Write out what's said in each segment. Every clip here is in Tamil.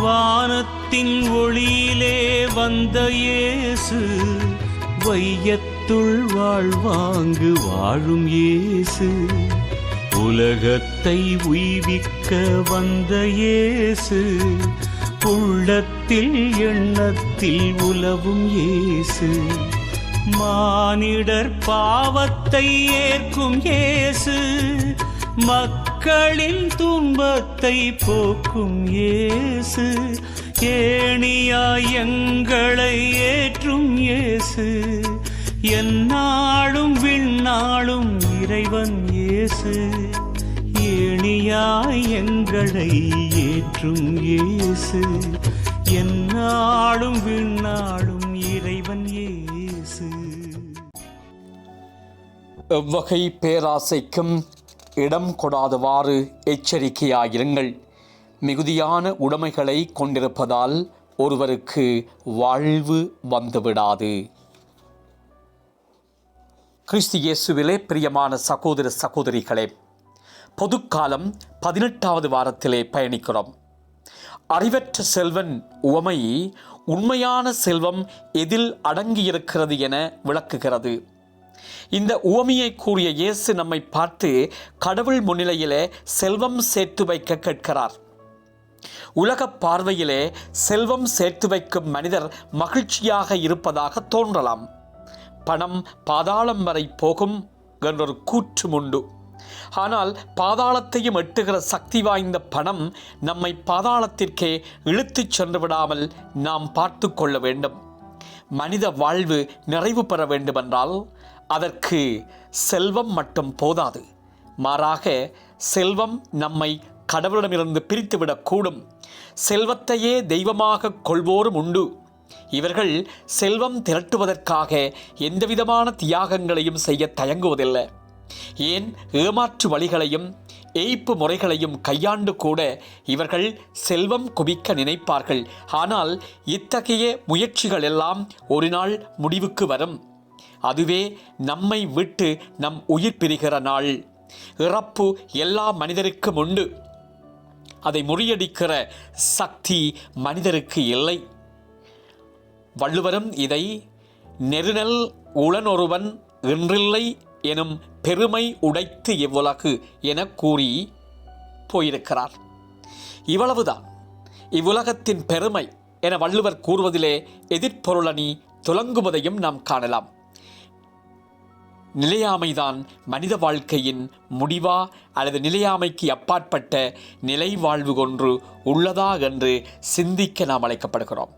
வானத்தின் ஒளியிலே வந்த இயேசு வையத்துள் வாழ்வாங்கு வாழும் இயேசு. உலகத்தை உய்விக்க வந்த இயேசு உள்ளத்தில் எண்ணத்தில் உலவும் இயேசு. மானிடர் பாவத்தை ஏற்கும் இயேசு மக்களின் துன்பத்தை போக்கும் இயேசு. ஏணியாய் எங்களை ஏற்றும் இயேசு. எந்நாளும் விண்ணாளும் இறைவன் இயேசு. ஏணியாய் எங்களை ஏற்றும் இயேசு. எந்நாளும் விண்ணாளும் இறைவன் இயேசு. எவ்வகை பேராசைக்கும் இடம் கொடாதவாறு எச்சரிக்கையாயிருங்கள். மிகுதியான உடைமைகளை கொண்டிருப்பதால் ஒருவருக்கு வாழ்வு வந்துவிடாது. கிறிஸ்து இயேசுவிலே பிரியமான சகோதர சகோதரிகளே பொதுக்காலம் பதினெட்டாவது வாரத்திலே பயணிக்கிறோம். அறிவற்ற செல்வன் உவமை உண்மையான செல்வம் எதில் அடங்கியிருக்கிறது என விளக்குகிறது. இந்த உவமையை கூறிய இயேசு நம்மை பார்த்து கடவுள் முன்னிலையிலே செல்வம் சேர்த்து வைக்க கேட்கிறார். உலக பார்வையிலே செல்வம் சேர்த்து வைக்கும் மனிதர் மகிழ்ச்சியாக இருப்பதாக தோன்றலாம். பணம் பாதாளம் வரை போகும் என்றொரு கூற்றும் உண்டு. ஆனால் பாதாளத்தையும் எட்டுகிற சக்தி வாய்ந்த பணம் நம்மை பாதாளத்திற்கே இழுத்துச் சென்று விடாமல் நாம் பார்த்து கொள்ள வேண்டும். மனித வாழ்வு நிறைவு பெற வேண்டுமென்றால் அதற்கு செல்வம் மட்டும் போதாது. மாறாக செல்வம் நம்மை கடவுளிடமிருந்து பிரித்துவிடக்கூடும் செல்வத்தையே தெய்வமாக கொள்வோரும் உண்டு. இவர்கள் செல்வம் திரட்டுவதற்காக எந்தவிதமான தியாகங்களையும் செய்ய தயங்குவதில்லை. ஏன் ஏமாற்று வழிகளையும் ஏய்ப்பு முறைகளையும் கையாண்டு கூட இவர்கள் செல்வம் குவிக்க நினைப்பார்கள். ஆனால் இத்தகைய முயற்சிகள் எல்லாம் ஒரு நாள் முடிவுக்கு வரும். அதுவே நம்மை விட்டு நம் உயிர் பிரிகிற நாள். இறப்பு எல்லா மனிதருக்கும் உண்டு. அதை முறியடிக்கிற சக்தி மனிதருக்கு இல்லை. வள்ளுவரும் இதை நெருநல் உளனொருவன் இன்றில்லை எனும் பெருமை உடைத்து இவ்வுலகு என கூறி போயிருக்கிறார். இவ்வளவுதான். இவ்வுலகத்தின் பெருமை என வள்ளுவர் கூறுவதிலே எதிர்ப்பொருளணி துலங்குவதையும் நாம் காணலாம். நிலையாமைதான் மனித வாழ்க்கையின் முடிவா அல்லது நிலையாமைக்கு அப்பாற்பட்ட நிலை வாழ்வு ஒன்று உள்ளதா என்று சிந்திக்க நாம் அழைக்கப்படுகிறோம்.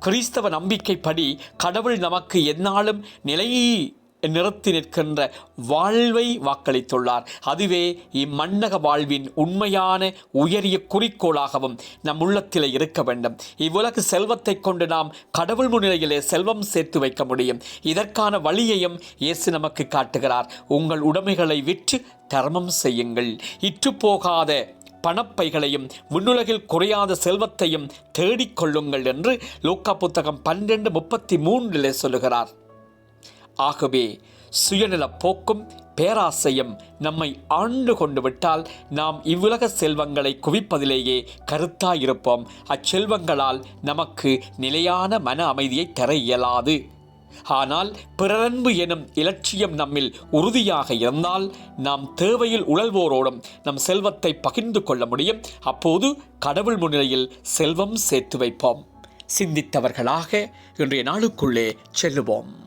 கிறிஸ்தவ நம்பிக்கைப்படி கடவுள் நமக்கு எந்நாளும் நிலையை நிறுத்தி நிற்கின்ற வாழ்வை வாக்களித்துள்ளார். அதுவே இம்மன்னக வாழ்வின் உண்மையான உயரிய குறிக்கோளாகவும் நம் உள்ளத்தில் இருக்க வேண்டும். இவ்வுலக செல்வத்தை கொண்டு நாம் கடவுள் முன்னிலையிலே செல்வம் சேர்த்து வைக்க முடியும். இதற்கான வழியையும் இயேசு நமக்கு காட்டுகிறார். உங்கள் உடைமைகளை விற்று தர்மம் செய்யுங்கள். இற்றுப்போகாத பணப்பைகளையும் விண்ணுலகில் குறையாத செல்வத்தையும் தேடிக்கொள்ளுங்கள் என்று லோக்கா புத்தகம் பன்னிரண்டு முப்பத்தி மூன்றிலே சொல்லுகிறார். ஆகவே சுயநல போக்கும் பேராசையும் நம்மை ஆண்டு கொண்டு விட்டால் நாம் இவ்வுலக செல்வங்களை குவிப்பதிலேயே கருத்தாயிருப்போம். அச்செல்வங்களால் நமக்கு நிலையான மன அமைதியை தர இயலாது. ஆனால் பிறரன்பு எனும் இலட்சியம் நம்மில் உறுதியாக இருந்தால் நாம் தேவையில் உழல்வோரோடும் நம் செல்வத்தை பகிர்ந்து கொள்ள முடியும். அப்போது கடவுள் முன்னிலையில் செல்வம் சேர்த்து வைப்போம். சிந்தித்தவர்களாக இன்றைய நாளுக்குள்ளே செல்லுவோம்.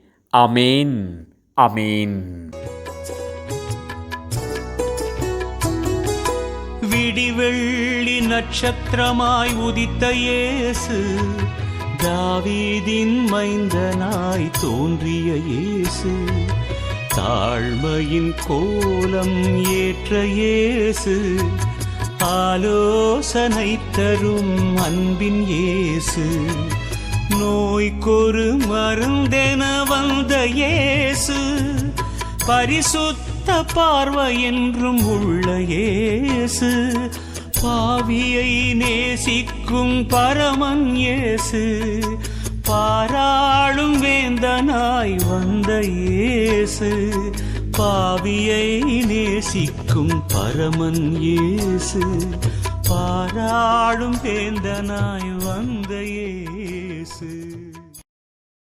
அமேன் அமேன் விடிவெள்ளி நட்சத்திரமாய் உதித்த இயேசு தாவீதின் மைந்தனாய் தோன்றிய இயேசு தாழ்மையின் கோலம் ஏற்ற இயேசு ஆலோசனை தரும் அன்பின் இயேசு நோய்க்கொரு மருந்தென வந்த இயேசு பரிசுத்த பார்வை என்றும் உள்ள இயேசு பாவியை நேசிக்கும் பரமன் இயேசு பாராளும் வேந்தனாய் வந்த இயேசு பாவியை நேசிக்கும் பரமன் இயேசு பாராளும் வேந்தனாய் வந்த இயேசு.